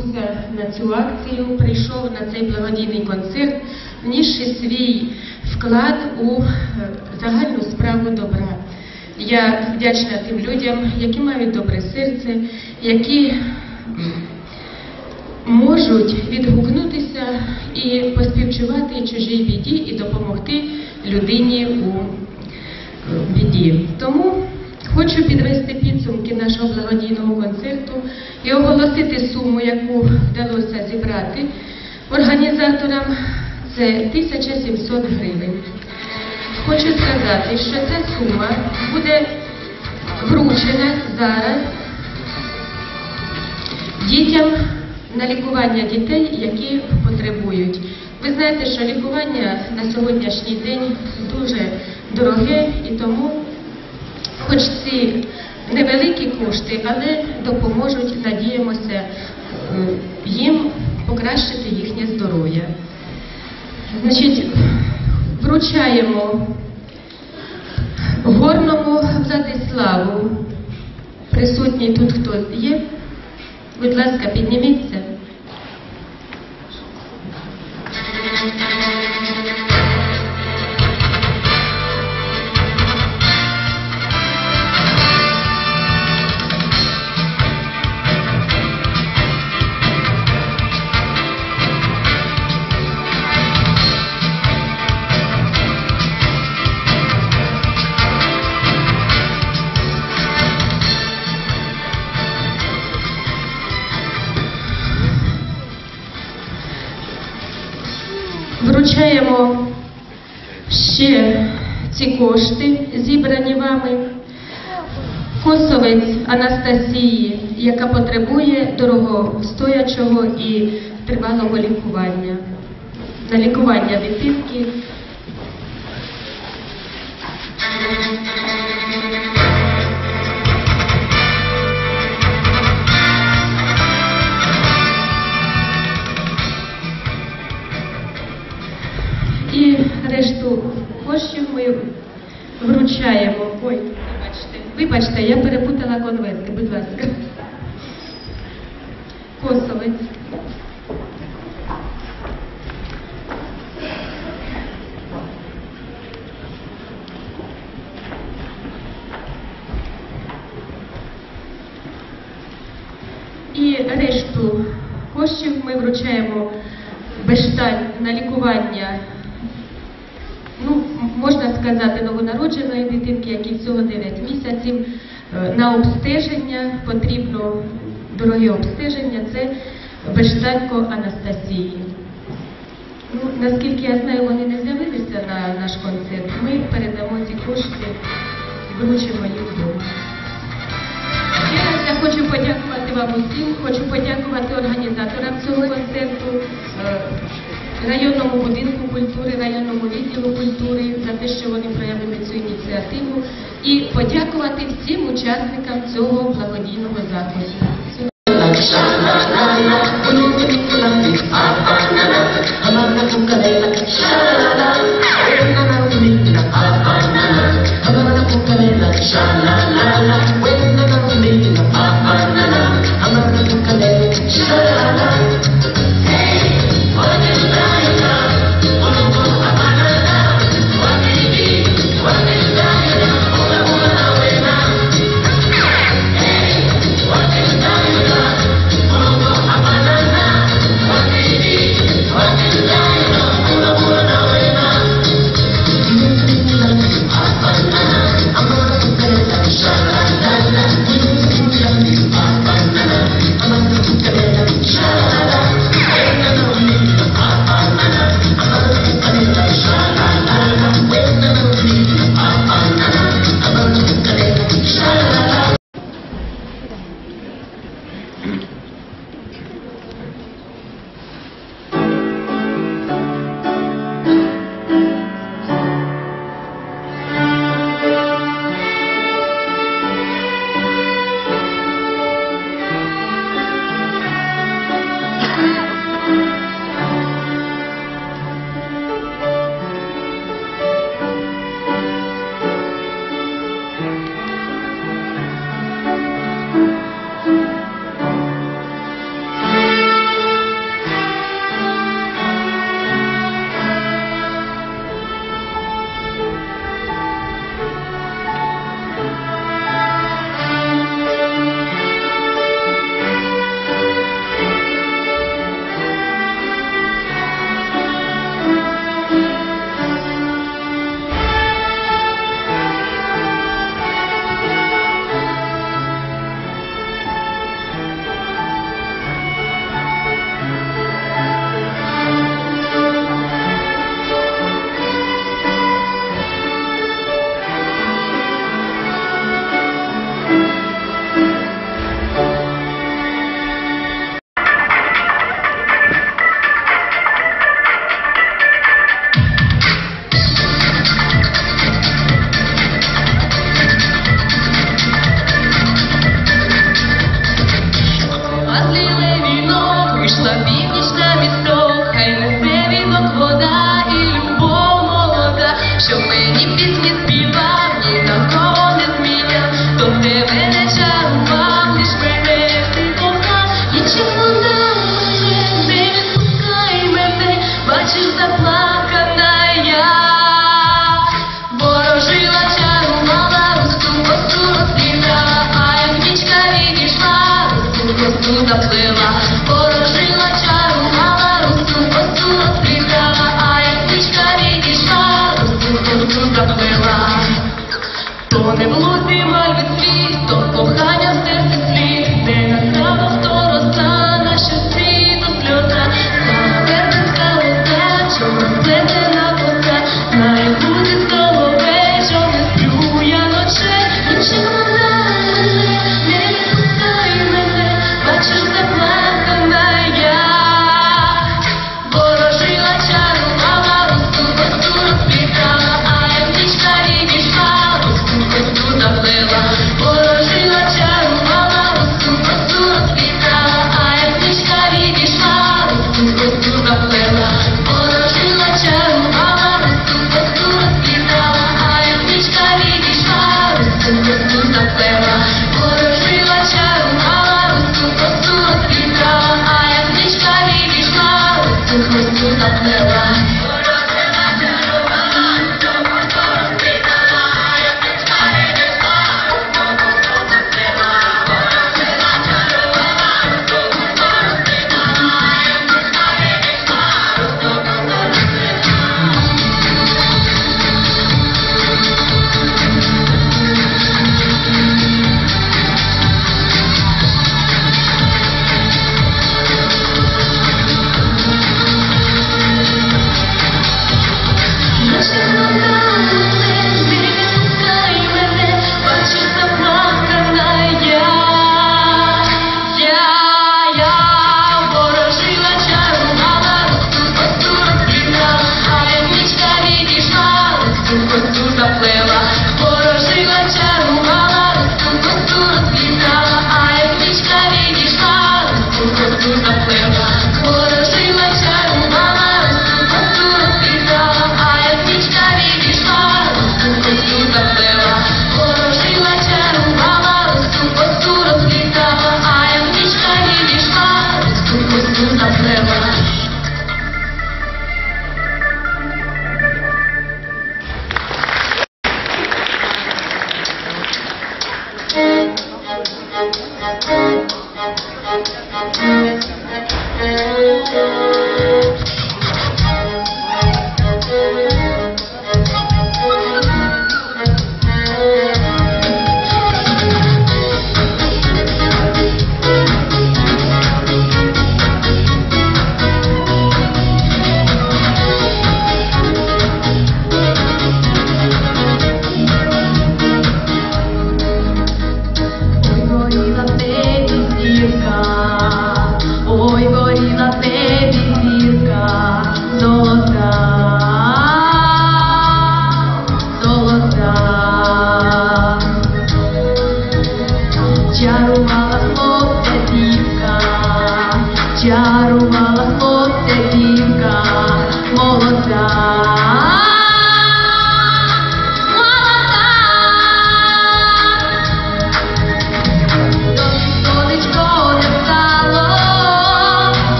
відгукнувся на цю акцію, прийшов на цей благодійний концерт, внісши свій вклад у е, загальну справу добра. Я вдячна тим людям, які мають добре серце, які можуть відгукнутися і поспівчувати чужій біді і допомогти людині у біді. Тому хочу підвести підсумки нашого благодійного концерту і оголосити суму, яку вдалося зібрати організаторам. Це 1700 гривень. Хочу сказати, що ця сума буде вручена зараз дітям на лікування дітей, які потребують. Ви знаєте, що лікування на сьогоднішній день дуже дороге і тому, хоч ці невеликі кошти, але допоможуть, надіємося, їм покращити їхнє здоров'я. Значить, вручаємо горному Владиславу. Присутній тут хто є? Будь ласка, підніміться. Ці кошти, зібрані вами. Косовець Анастасії, яка потребує дорогостоячого і тривалого лікування. На лікування дитинки. І решту коштів ми вручаємо. Ой, вибачте, вибачте, я перепутала конверти, будь ласка. Косовець. І решту коштів ми вручаємо Бешталь на лікування, сказати, новонародженої дитинки, якій всього 9 місяців. Е, На обстеження потрібно дороге обстеження, це Бешталько Анастасії. Ну, наскільки я знаю, вони не з'явилися на наш концерт. Ми передамо ці кошти, вручимо. Ще раз я хочу подякувати вам усім, хочу подякувати організаторам цього концерту, е, районному будинку культури, районному відділу культури за те, що вони проявили цю ініціативу, і подякувати всім учасникам цього благодійного заходу. Hey!